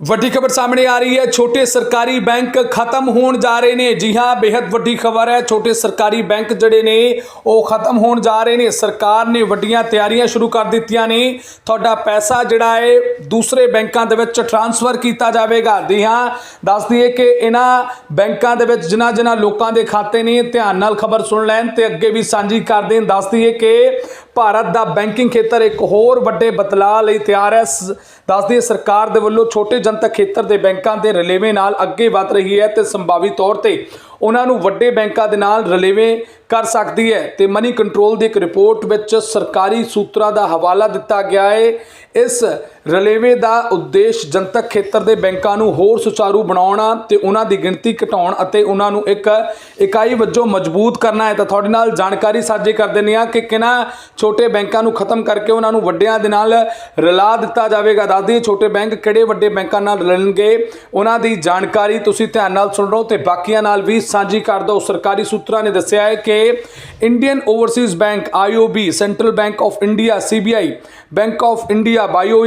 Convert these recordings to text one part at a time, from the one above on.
ਵੱਡੀ ਖਬਰ ਸਾਹਮਣੇ ਆ ਰਹੀ ਹੈ। ਛੋਟੇ ਸਰਕਾਰੀ ਬੈਂਕ ਖਤਮ ਹੋਣ ਜਾ ਰਹੇ ਨੇ। ਜੀ ਹਾਂ ਬੇहद ਵੱਡੀ ਖਬਰ ਹੈ। ਛੋਟੇ ਸਰਕਾਰੀ ਬੈਂਕ ਜਿਹੜੇ ਨੇ, ਉਹ ਖਤਮ ਹੋਣ ਜਾ ਰਹੇ ਨੇ। ਸਰਕਾਰ ਨੇ ਵੱਡੀਆਂ ਤਿਆਰੀਆਂ ਸ਼ੁਰੂ ਕਰ ਦਿੱਤੀਆਂ ਨੇ। ਤੁਹਾਡਾ ਪੈਸਾ ਜਿਹੜਾ ਹੈ, ਦੂਸਰੇ ਬੈਂਕਾਂ ਦੇ ਵਿੱਚ ਟ੍ਰਾਂਸਫਰ ਕੀਤਾ ਜਾਵੇਗਾ। ਜੀ ਹਾਂ, ਦੱਸ ਦਈਏ ਕਿ ਇਹਨਾਂ ਬੈਂਕਾਂ ਦੇ ਵਿੱਚ ਜਿਨ੍ਹਾਂ ਜਿਨ੍ਹਾਂ ਲੋਕਾਂ ਦੇ ਖਾਤੇ ਨੇ, ਧਿਆਨ ਨਾਲ ਖਬਰ ਸੁਣ ਲੈਣ ਤੇ ਅੱਗੇ ਵੀ ਸਾਂਝੀ ਕਰ ਦੇਣ। ਦੱਸ ਦਈਏ ਕਿ ਭਾਰਤ ਦਾ ਬੈਂਕਿੰਗ ਖੇਤਰ ਇੱਕ ਹੋਰ ਵੱਡੇ ਬਦਲਾਅ ਲਈ ਤਿਆਰ ਹੈ। ਦੱਸਦੀ ਸਰਕਾਰ ਦੇ ਵੱਲੋਂ ਛੋਟੇ ਜਨਤਕ ਖੇਤਰ ਦੇ ਬੈਂਕਾਂ ਦੇ ਰਲੇਵੇਂ ਨਾਲ ਅੱਗੇ ਵਧ ਰਹੀ ਹੈ ਤੇ ਸੰਭਾਵੀ ਤੌਰ ਤੇ ਉਹਨਾਂ ਨੂੰ ਵੱਡੇ ਬੈਂਕਾਂ ਦੇ ਨਾਲ ਰਲੇਵੇਂ ਕਰ ਸਕਦੀ ਹੈ ਤੇ ਮਨੀ ਕੰਟਰੋਲ ਦੀ ਇੱਕ ਰਿਪੋਰਟ ਵਿੱਚ ਸਰਕਾਰੀ ਸੂਤਰਾਂ ਦਾ ਹਵਾਲਾ ਦਿੱਤਾ ਗਿਆ ਹੈ। ਇਸ ਰਲੇਵੇਂ ਦਾ ਉਦੇਸ਼ ਜਨਤਕ ਖੇਤਰ ਦੇ ਬੈਂਕਾਂ ਨੂੰ ਹੋਰ ਸੁਚਾਰੂ ਬਣਾਉਣਾ ਤੇ ਉਹਨਾਂ ਦੀ ਗਿਣਤੀ ਘਟਾਉਣ ਅਤੇ ਉਹਨਾਂ ਨੂੰ ਇੱਕ ਇਕਾਈ ਵਜੋਂ ਮਜ਼ਬੂਤ ਕਰਨਾ ਹੈ। ਤਾਂ ਤੁਹਾਡੇ ਨਾਲ ਜਾਣਕਾਰੀ ਸਾਂਝੀ ਕਰ ਦਿੰਦੇ ਹਾਂ ਕਿ ਕਿਹਨਾਂ ਛੋਟੇ ਬੈਂਕਾਂ ਨੂੰ ਖਤਮ ਕਰਕੇ ਉਹਨਾਂ ਨੂੰ ਵੱਡਿਆਂ ਦੇ ਨਾਲ ਰਲਾ ਦਿੱਤਾ ਜਾਵੇਗਾ। ਦੱਸ ਛੋਟੇ ਬੈਂਕ ਕਿਹੜੇ ਵੱਡੇ ਬੈਂਕਾਂ ਨਾਲ ਰਲਣਗੇ? ਉਹਨਾਂ ਦੀ ਜਾਣਕਾਰੀ ਤੁਸੀਂ ਧਿਆਨ ਨਾਲ ਸੁਣ ਰਹੇ ਤੇ ਬਾਕੀਆਂ ਨਾਲ ਵੀ ਸਾਂਝੀ ਕਰ ਦਿਓ ਸਰਕਾਰੀ ਸੂਤਰਾਂ ਨੇ ਦੱਸਿਆ ਹੈ ਕਿ Indian Overseas Bank IOB, Central Bank of India, CBI, Bank of India bio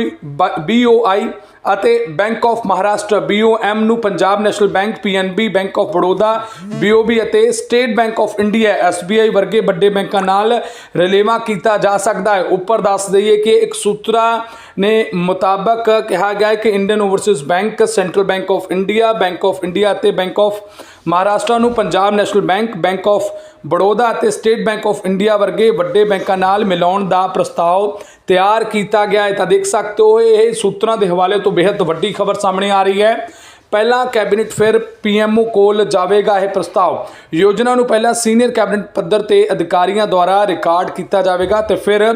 BOI ਅਤੇ ਬੈਂਕ ਆਫ ਮਹਾਰਾਸ਼ਟਰ BOM ਨੂੰ Punjab National Bank PNB Bank of Baroda BOB ਅਤੇ State Bank of India SBI ਵਰਗੇ ਵੱਡੇ ਬੈਂਕਾਂ ਨਾਲ ਰਲੇਵਾ ਕੀਤਾ ਜਾ ਸਕਦਾ ਹੈ। ਉੱਪਰ ਦੱਸ ਦਈਏ ਕਿ ਇੱਕ ਸੂਤਰਾ ਨੇ ਮੁਤਾਬਕ ਕਿਹਾ ਗਿਆ ਹੈ ਕਿ Indian Overseas Bank Central Bank of India Bank of India ਅਤੇ ਬੈਂਕ ਆਫ ਮਹਾਰਾਸ਼ਟਰ ਨੂੰ Punjab National Bank Bank of Baroda ਅਤੇ ਸਟੇਟ ਬੈਂਕ ਆਫ ਇੰਡੀਆ ਵਰਗੇ ਵੱਡੇ ਬੈਂਕਾਂ ਨਾਲ ਮਿਲਾਉਣ ਦਾ ਪ੍ਰਸਤਾਵ ਤਿਆਰ ਕੀਤਾ ਗਿਆ ਹੈ। ਤਾਂ ਦੇਖ ਸਕਦੇ ਹੋ, ਇਹ ਸੂਤਰਾਂ ਦੇ ਹਵਾਲੇ ਤੋਂ ਬੇहद ਵੱਡੀ ਖਬਰ ਸਾਹਮਣੇ ਆ ਰਹੀ ਹੈ। ਪਹਿਲਾਂ ਕੈਬਨਿਟ ਫਿਰ ਪੀਐਮਓ ਕੋਲ ਜਾਵੇਗਾ ਇਹ ਪ੍ਰਸਤਾਵ। ਯੋਜਨਾ ਨੂੰ ਪਹਿਲਾਂ ਸੀਨੀਅਰ ਕੈਬਨਿਟ ਪੱਧਰ ਤੇ ਅਧਿਕਾਰੀਆਂ ਦੁਆਰਾ ਰਿਕਾਰਡ ਕੀਤਾ ਜਾਵੇਗਾ ਤੇ ਫਿਰ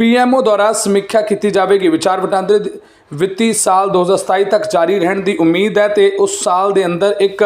ਪੀਐਮਓ ਦੁਆਰਾ ਸਮੀਖਿਆ ਕੀਤੀ ਜਾਵੇਗੀ। ਵਿਚਾਰ ਵਟਾਂਦਰੇ ਵਿੱਤੀ ਸਾਲ 2027 ਤੱਕ ਜਾਰੀ ਰਹਿਣ ਦੀ ਉਮੀਦ ਹੈ ਤੇ ਉਸ ਸਾਲ ਦੇ ਅੰਦਰ ਇੱਕ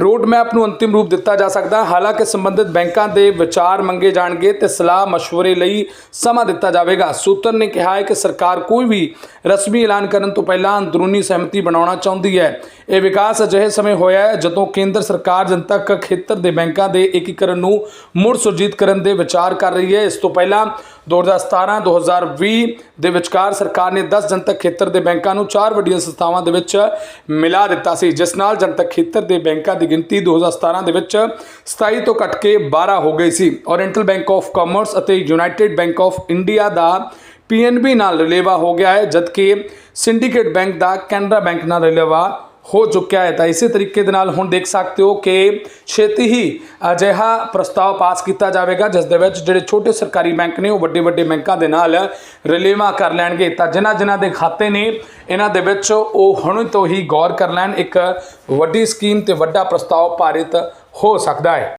ਰੋਡ ਮੈਪ ਨੂੰ ਅੰਤਿਮ ਰੂਪ ਦਿੱਤਾ ਜਾ ਸਕਦਾ ਹੈ। ਹਾਲਾਂਕਿ ਸੰਬੰਧਿਤ ਬੈਂਕਾਂ ਦੇ ਵਿਚਾਰ ਮੰਗੇ ਜਾਣਗੇ ਤੇ ਸਲਾਹ مشਵਰੇ ਲਈ ਸਮਾਂ ਦਿੱਤਾ ਜਾਵੇਗਾ। ਸੂਤਰ ਨੇ ਕਿਹਾ ਹੈ ਕਿ ਸਰਕਾਰ ਕੋਈ ਵੀ ਰਸਮੀ ਐਲਾਨ ਕਰਨ ਤੋਂ ਪਹਿਲਾਂ ਅੰਦਰੂਨੀ ਸਹਿਮਤੀ ਬਣਾਉਣਾ ਚਾਹੁੰਦੀ ਹੈ। ਇਹ ਵਿਕਾਸ ਅਜਿਹੇ ਸਮੇਂ ਹੋਇਆ ਹੈ ਜਦੋਂ ਕੇਂਦਰ ਸਰਕਾਰ ਜਨਤਕ ਖੇਤਰ ਦੇ ਬੈਂਕਾਂ ਦੇ ਏਕੀਕਰਨ ਨੂੰ ਮੁੜ ਸੁਰਜੀਤ ਕਰਨ ਦੇ ਵਿਚਾਰ ਕਰ ਰਹੀ ਹੈ। ਇਸ ਤੋਂ ਪਹਿਲਾਂ 2017-2020 ਦੇ ਵਿਚਕਾਰ ਸਰਕਾਰ ਨੇ 10 ਜਨਤਕ ਖੇਤਰ ਦੇ ਬੈਂਕਾਂ ਨੂੰ ਚਾਰ ਵੱਡੀਆਂ ਸੰਸਥਾਵਾਂ ਦੇ ਵਿੱਚ ਮਿਲਾ ਦਿੱਤਾ ਸੀ, ਜਿਸ ਨਾਲ ਜਨਤਕ ਖੇਤਰ ਦੇ ਬੈਂਕਾਂ ਦੀ ਗਿਣਤੀ 2017 ਦੇ ਵਿੱਚ 27 ਤੋਂ ਘਟ ਕੇ 12 ਹੋ ਗਈ ਸੀ। ਓਰੀਐਂਟਲ ਬੈਂਕ ਆਫ ਕਾਮਰਸ ਅਤੇ ਯੂਨਾਈਟਿਡ ਬੈਂਕ ਆਫ ਇੰਡੀਆ ਦਾ ਪੀਐਨਬੀ ਨਾਲ ਰਲੇਵਾ ਹੋ ਗਿਆ ਹੈ, ਜਦਕਿ ਸਿੰਡੀਕੇਟ ਬੈਂਕ ਦਾ ਕੈਨਰਾ ਬੈਂਕ ਨਾਲ ਰਲੇਵਾ ਹੋ ਚੁੱਕਿਆ ਹੈ। ਤਾਂ ਇਸੇ ਤਰੀਕੇ ਦੇ ਨਾਲ ਹੁਣ ਦੇਖ ਸਕਦੇ ਹੋ ਕਿ ਛੇਤੀ ਹੀ ਅਜਿਹਾ ਪ੍ਰਸਤਾਵ ਪਾਸ ਕੀਤਾ ਜਾਵੇਗਾ, ਜਿਸ ਦੇ ਵਿੱਚ ਜਿਹੜੇ ਛੋਟੇ ਸਰਕਾਰੀ ਬੈਂਕ ਨੇ, ਉਹ ਵੱਡੇ ਵੱਡੇ ਬੈਂਕਾਂ ਦੇ ਨਾਲ ਰਲੇਵਾ ਕਰ ਲੈਣਗੇ। ਤਾਂ ਜਿਨ੍ਹਾਂ ਜਿਨ੍ਹਾਂ ਦੇ ਖਾਤੇ ਨੇ, ਇਹਨਾਂ ਦੇ ਵਿੱਚ ਉਹ ਹੁਣ ਤੋਂ ਹੀ ਗੌਰ ਕਰ ਲੈਣ। ਇੱਕ ਵੱਡੀ ਸਕੀਮ ਤੇ ਵੱਡਾ ਪ੍ਰਸਤਾਵ ਪਾਰਿਤ ਹੋ ਸਕਦਾ ਹੈ।